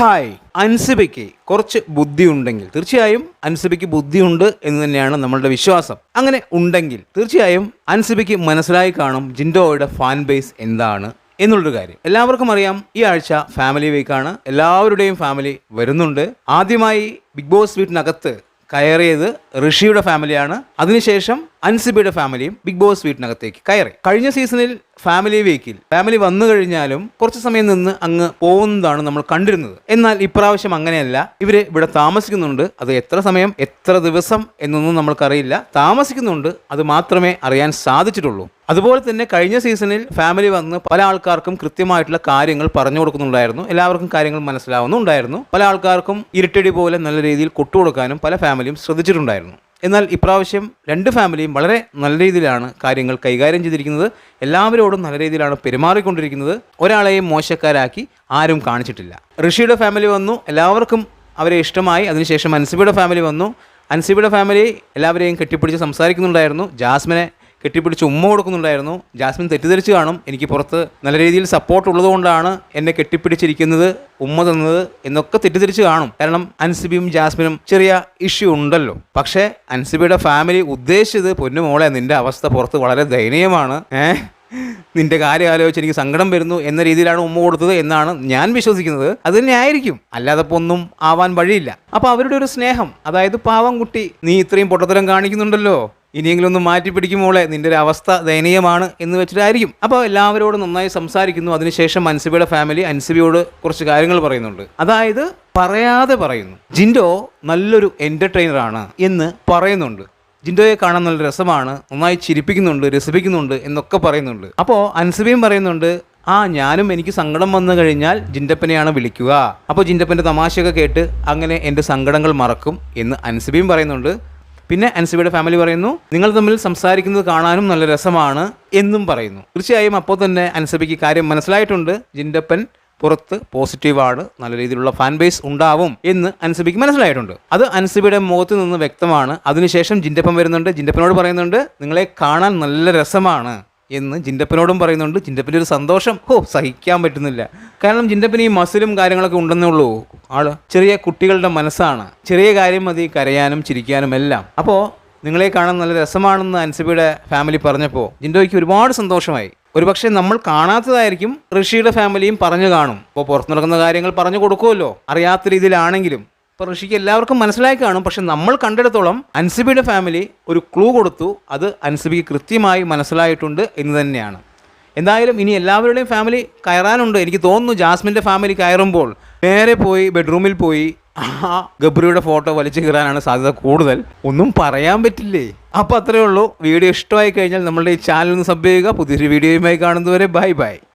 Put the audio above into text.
Hi അൻസിബയ്ക്ക് കുറച്ച് ബുദ്ധി ഉണ്ടെങ്കിൽ തീർച്ചയായും അൻസിബയ്ക്ക് ബുദ്ധിയുണ്ട് എന്ന് തന്നെയാണ് നമ്മളുടെ വിശ്വാസം. അങ്ങനെ ഉണ്ടെങ്കിൽ തീർച്ചയായും അൻസിബയ്ക്ക് മനസ്സിലായി കാണും ജിൻഡോയുടെ ഫാൻ ബേസ് എന്താണ് എന്നുള്ളൊരു കാര്യം. എല്ലാവർക്കും അറിയാം ഈ ആഴ്ച ഫാമിലി വീക്കാണ്. എല്ലാവരുടെയും ഫാമിലി വരുന്നുണ്ട്. ആദ്യമായി ബിഗ് ബോസ് വീട്ടിനകത്ത് കയറിയത് ഋഷിയുടെ ഫാമിലിയാണ്. അതിനുശേഷം അൻസിബിയുടെ ഫാമിലിയും ബിഗ് ബോസ് വീട്ടിനകത്തേക്ക് കയറി. കഴിഞ്ഞ സീസണിൽ ഫാമിലി വീക്കിൽ ഫാമിലി വന്നു കഴിഞ്ഞാലും കുറച്ച് സമയം നിന്ന് അങ്ങ് പോകുന്നതാണ് നമ്മൾ കണ്ടിരുന്നത്. എന്നാൽ ഇപ്രാവശ്യം അങ്ങനെയല്ല. ഇവർ ഇവിടെ താമസിക്കുന്നുണ്ട്. അത് എത്ര സമയം എത്ര ദിവസം എന്നൊന്നും നമ്മൾക്കറിയില്ല. താമസിക്കുന്നുണ്ട്. അത് മാത്രമേ അറിയാൻ സാധിച്ചിട്ടുള്ളൂ. അതുപോലെ തന്നെ കഴിഞ്ഞ സീസണിൽ ഫാമിലി വന്ന് പല ആൾക്കാർക്കും കൃത്യമായിട്ടുള്ള കാര്യങ്ങൾ പറഞ്ഞു കൊടുക്കുന്നുണ്ടായിരുന്നു. എല്ലാവർക്കും കാര്യങ്ങൾ മനസ്സിലാവുന്നുണ്ടായിരുന്നു. പല ആൾക്കാർക്കും ഇരുട്ടടി പോലെ നല്ല രീതിയിൽ കൊട്ടുകൊടുക്കാനും പല ഫാമിലിയും ശ്രദ്ധിച്ചിട്ടുണ്ടായിരുന്നു. എന്നാൽ ഇപ്രാവശ്യം രണ്ട് ഫാമിലിയും വളരെ നല്ല രീതിയിലാണ് കാര്യങ്ങൾ കൈകാര്യം ചെയ്തിരിക്കുന്നത്. എല്ലാവരോടും നല്ല രീതിയിലാണ് പെരുമാറിക്കൊണ്ടിരിക്കുന്നത്. ഒരാളെയും മോശക്കാരാക്കി ആരും കാണിച്ചിട്ടില്ല. ഋഷിയുടെ ഫാമിലി വന്നു എല്ലാവർക്കും അവരെ ഇഷ്ടമായി. അതിനുശേഷം അൻസിബിയുടെ ഫാമിലി വന്നു. അൻസിബിയുടെ ഫാമിലി എല്ലാവരെയും കെട്ടിപ്പിടിച്ച് സംസാരിക്കുന്നുണ്ടായിരുന്നു. ജാസ്മിനെ കെട്ടിപ്പിടിച്ച് ഉമ്മ കൊടുക്കുന്നുണ്ടായിരുന്നു. ജാസ്മിൻ തെറ്റിദ്ധരിച്ച് കാണും. എനിക്ക് പുറത്ത് നല്ല രീതിയിൽ സപ്പോർട്ട് ഉള്ളതുകൊണ്ടാണ് എന്നെ കെട്ടിപ്പിടിച്ചിരിക്കുന്നത് ഉമ്മ തന്നത് എന്നൊക്കെ തെറ്റിദ്ധരിച്ച് കാണും. കാരണം അൻസിബിയും ജാസ്മിനും ചെറിയ ഇഷ്യൂ ഉണ്ടല്ലോ. പക്ഷേ അൻസിബിയുടെ ഫാമിലി ഉദ്ദേശിച്ചത് പൊന്നുമോളെ നിന്റെ അവസ്ഥ പുറത്ത് വളരെ ദയനീയമാണ്. ഏഹ് നിന്റെ കാര്യം ആലോചിച്ച് എനിക്ക് സങ്കടം വരുന്നു എന്ന രീതിയിലാണ് ഉമ്മ കൊടുത്തത് എന്നാണ് ഞാൻ വിശ്വസിക്കുന്നത്. അത് തന്നെ ആയിരിക്കും അല്ലാതെ ഇപ്പോൾ ഒന്നും ആവാൻ വഴിയില്ല. അപ്പോൾ അവരുടെ ഒരു സ്നേഹം അതായത് പാവം കുട്ടി നീ ഇത്രയും പൊട്ടത്തരം കാണിക്കുന്നുണ്ടല്ലോ. ഇനിയെങ്കിലും ഒന്ന് മാറ്റി പിടിക്കുമോളെ നിന്റെ ഒരു അവസ്ഥ ദയനീയമാണ് എന്ന് വെച്ചിട്ടായിരിക്കും. അപ്പോൾ എല്ലാവരോടും നന്നായി സംസാരിക്കുന്നു. അതിനുശേഷം അൻസിബിയുടെ ഫാമിലി അൻസിബിയോട് കുറച്ച് കാര്യങ്ങൾ പറയുന്നുണ്ട്. അതായത് പറയാതെ പറയുന്നു. ജിൻഡോ നല്ലൊരു എന്റർടൈനറാണ് എന്ന് പറയുന്നുണ്ട്. ജിൻഡോയെ കാണാൻ നല്ല രസമാണ്. നന്നായി ചിരിപ്പിക്കുന്നുണ്ട് രസിപ്പിക്കുന്നുണ്ട് എന്നൊക്കെ പറയുന്നുണ്ട്. അപ്പോൾ അൻസിബിയും പറയുന്നുണ്ട് ആ ഞാനും എനിക്ക് സങ്കടം വന്നു കഴിഞ്ഞാൽ ജിൻഡപ്പനെയാണ് വിളിക്കുക. അപ്പോൾ ജിൻഡപ്പന്റെ തമാശയൊക്കെ കേട്ട് അങ്ങനെ എന്റെ സങ്കടങ്ങൾ മറക്കും എന്ന് അൻസിബിയും പറയുന്നുണ്ട്. പിന്നെ അൻസിബയുടെ ഫാമിലി പറയുന്നു നിങ്ങൾ തമ്മിൽ സംസാരിക്കുന്നത് കാണാനും നല്ല രസമാണ് എന്നും പറയുന്നു. തീർച്ചയായും അപ്പോൾ തന്നെ അൻസബിക്ക് കാര്യം മനസ്സിലായിട്ടുണ്ട്. ജിൻഡപ്പൻ പുറത്ത് പോസിറ്റീവാണ് നല്ല രീതിയിലുള്ള ഫാൻ ബേസ് ഉണ്ടാവും എന്ന് അൻസബിക്ക് മനസ്സിലായിട്ടുണ്ട്. അത് അൻസബിയുടെ മുഖത്ത് നിന്ന് വ്യക്തമാണ്. അതിനുശേഷം ജിൻഡപ്പൻ വരുന്നുണ്ട്. ജിൻഡപ്പനോട് പറയുന്നുണ്ട് നിങ്ങളെ കാണാൻ നല്ല രസമാണ് എന്ന് ജിൻഡപ്പനോടും പറയുന്നുണ്ട്. ജിൻഡപ്പന്റെ ഒരു സന്തോഷം ഹോ സഹിക്കാൻ പറ്റുന്നില്ല. കാരണം ജിൻഡപ്പന് ഈ മസിലും കാര്യങ്ങളൊക്കെ ഉണ്ടെന്നേ ഉള്ളൂ. ആൾ ചെറിയ കുട്ടികളുടെ മനസ്സാണ്. ചെറിയ കാര്യം മതി കരയാനും ചിരിക്കാനും എല്ലാം. അപ്പോൾ നിങ്ങളെ കാണാൻ നല്ല രസമാണെന്ന് അൻസിബിയുടെ ഫാമിലി പറഞ്ഞപ്പോൾ ജിൻഡോയ്ക്ക് ഒരുപാട് സന്തോഷമായി. ഒരുപക്ഷെ നമ്മൾ കാണാത്തതായിരിക്കും ഋഷിയുടെ ഫാമിലിയും പറഞ്ഞു കാണും. ഇപ്പോൾ പുറത്തു നടക്കുന്ന കാര്യങ്ങൾ പറഞ്ഞു കൊടുക്കുമല്ലോ. അറിയാത്ത രീതിയിലാണെങ്കിലും. ഇപ്പോൾ ഋഷിക്ക് എല്ലാവർക്കും മനസ്സിലായി കാണും. പക്ഷെ നമ്മൾ കണ്ടിടത്തോളം അൻസിബിയുടെ ഫാമിലി ഒരു ക്ലൂ കൊടുത്തു. അത് അൻസിബിക്ക് കൃത്യമായി മനസ്സിലായിട്ടുണ്ട് എന്ന് തന്നെയാണ്. എന്തായാലും ഇനി എല്ലാവരുടെയും ഫാമിലി കയറാനുണ്ട്. എനിക്ക് തോന്നുന്നു ജാസ്മിന്റെ ഫാമിലി കയറുമ്പോൾ നേരെ പോയി ബെഡ്റൂമിൽ പോയി ആ ഗബ്രിയുടെ ഫോട്ടോ വലിച്ചു കീറാനാണ് സാധ്യത കൂടുതൽ. ഒന്നും പറയാൻ പറ്റില്ലേ? അപ്പോൾ അത്രയേ ഉള്ളൂ. വീഡിയോ ഇഷ്ടമായി കഴിഞ്ഞാൽ നമ്മളുടെ ഈ ചാനൽ ഒന്ന് സബ് ചെയ്യുക. പുതിയൊരു വീഡിയോയുമായി കാണുന്നതുവരെ ബൈ ബൈ